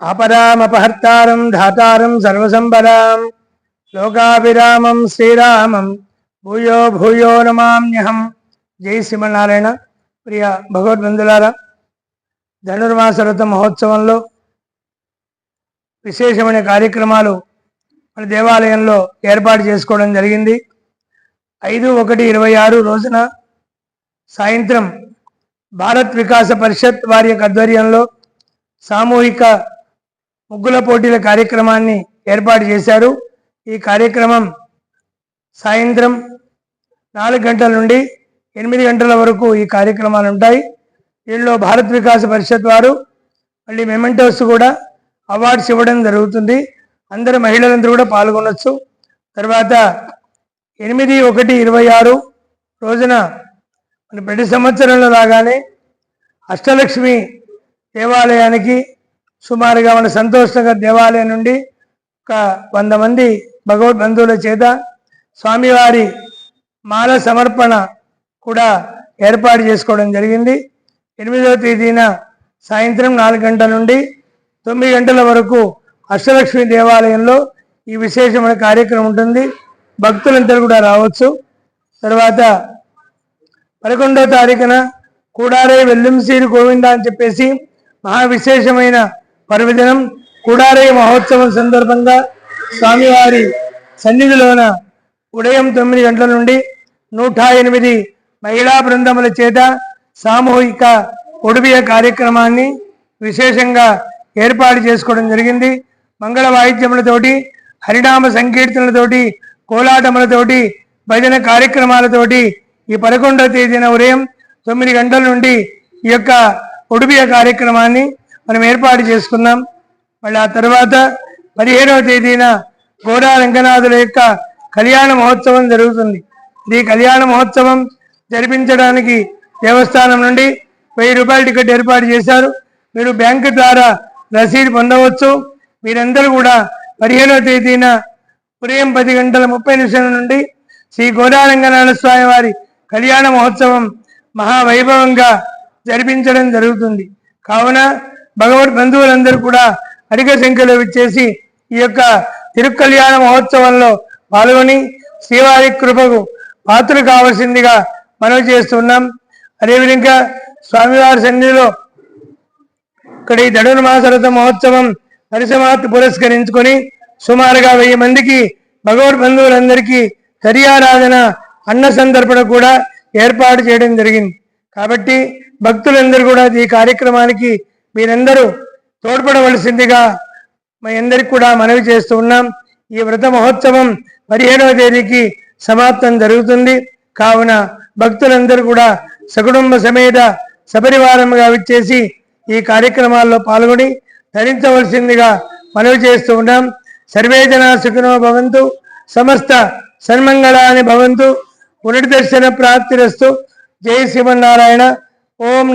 ఆపదామపహర్తారం ధాతారం సర్వసంపదాం లోకాభిరామం శ్రీరామం భూయో భూయో నమామ్యహం. జై శ్రీమన్నారాయణ. ప్రియ భగవద్బంధులారా ధనుర్మాస వ్రత మహోత్సవంలో విశేషమైన కార్యక్రమాలు మన దేవాలయంలో ఏర్పాటు చేసుకోవడం జరిగింది. ఐదు ఒకటి ఇరవై ఆరు రోజున సాయంత్రం భారత్ వికాస పరిషత్ వారి యొక్క ఆధ్వర్యంలో సామూహిక ముగ్గుల పోటీల కార్యక్రమాన్ని ఏర్పాటు చేశారు. ఈ కార్యక్రమం సాయంత్రం నాలుగు గంటల నుండి ఎనిమిది గంటల వరకు ఈ కార్యక్రమాలు ఉంటాయి. దీనిలో భారత్ వికాస పరిషత్ వారు మళ్ళీ మెమెంటోస్ కూడా అవార్డ్స్ ఇవ్వడం జరుగుతుంది. అందరు మహిళలందరూ కూడా పాల్గొనవచ్చు తర్వాత ఎనిమిది ఒకటి ఇరవై ఆరు రోజున మన ప్రతి సంవత్సరంలో లాగానే అష్టలక్ష్మి దేవాలయానికి సుమారుగా మన సంతోషంగా దేవాలయం నుండి ఒక వంద మంది భగవద్ బంధువుల చేత స్వామివారి మాల సమర్పణ కూడా ఏర్పాటు చేసుకోవడం జరిగింది. ఎనిమిదవ తేదీన సాయంత్రం నాలుగు గంటల నుండి తొమ్మిది గంటల వరకు అష్టలక్ష్మి దేవాలయంలో ఈ విశేషమైన కార్యక్రమం ఉంటుంది. భక్తులందరూ కూడా రావచ్చు. తర్వాత పదకొండవ తారీఖున కూడారే వెల్లంసీరు గోవింద అని చెప్పేసి మహా విశేషమైన పర్వదినం కూడారయ్య మహోత్సవం సందర్భంగా స్వామివారి సన్నిధిలోన ఉదయం తొమ్మిది గంటల నుండి నూట ఎనిమిది మహిళా బృందముల చేత సామూహిక ఒడిబియ కార్యక్రమాన్ని విశేషంగా ఏర్పాటు చేసుకోవడం జరిగింది. మంగళ వాయిద్యములతోటి హరినామ సంకీర్తనలతోటి కోలాటములతోటి భజన కార్యక్రమాలతోటి ఈ పదకొండవ తేదీన ఉదయం తొమ్మిది గంటల నుండి ఈ యొక్క ఉడుబియ కార్యక్రమాన్ని మనం ఏర్పాటు చేసుకున్నాం మళ్ళీ ఆ తర్వాత పదిహేనవ తేదీన గోడా రంగనాథుల యొక్క కళ్యాణ మహోత్సవం జరుగుతుంది. ఈ కళ్యాణ మహోత్సవం జరిపించడానికి దేవస్థానం నుండి వెయ్యి రూపాయల టికెట్ ఏర్పాటు చేశారు. మీరు బ్యాంకు ద్వారా రసీదు పొందవచ్చు. మీరందరూ కూడా పదిహేనవ తేదీన ఉదయం పది గంటల ముప్పై నిమిషం నుండి శ్రీ గోదారంగనాథ స్వామి వారి కళ్యాణ మహోత్సవం మహావైభవంగా జరిపించడం జరుగుతుంది. కావున భగవద్ బంధువులందరూ కూడా అధిక సంఖ్యలో విచ్చేసి ఈ యొక్క తిరుకల్యాణ మహోత్సవంలో పాల్గొని శ్రీవారి కృపకు పాత్రలు కావలసిందిగా మనవి చేస్తున్నాం. అదేవిధంగా స్వామివారి సన్నిధిలో ఇక్కడ ఈ ధనుర్మాసరథ మహోత్సవం పరిసమాప్తి పురస్కరించుకొని సుమారుగా వెయ్యి మందికి భగవద్ బంధువులందరికీ కరియారాధన అన్న సందర్భన కూడా ఏర్పాటు చేయడం జరిగింది. కాబట్టి భక్తులందరూ కూడా ఈ కార్యక్రమానికి మీరందరూ తోడ్పడవలసిందిగా మీ అందరికి కూడా మనవి చేస్తూ ఉన్నాం. ఈ వ్రత మహోత్సవం పదిహేడవ తేదీకి సమాప్తం జరుగుతుంది. కావున భక్తులందరూ కూడా సకుటుంబ సమేత సపరివారముగా విచ్చేసి ఈ కార్యక్రమాల్లో పాల్గొని ధరించవలసిందిగా మనవి చేస్తూ ఉన్నాం. సర్వే జన సుఖినో భవంతు. సమస్త సన్మంగళాన్ని భవంతు. పునర్దర్శన ప్రాప్తిరస్తు. జై శ్రీమన్నారాయణ. ఓం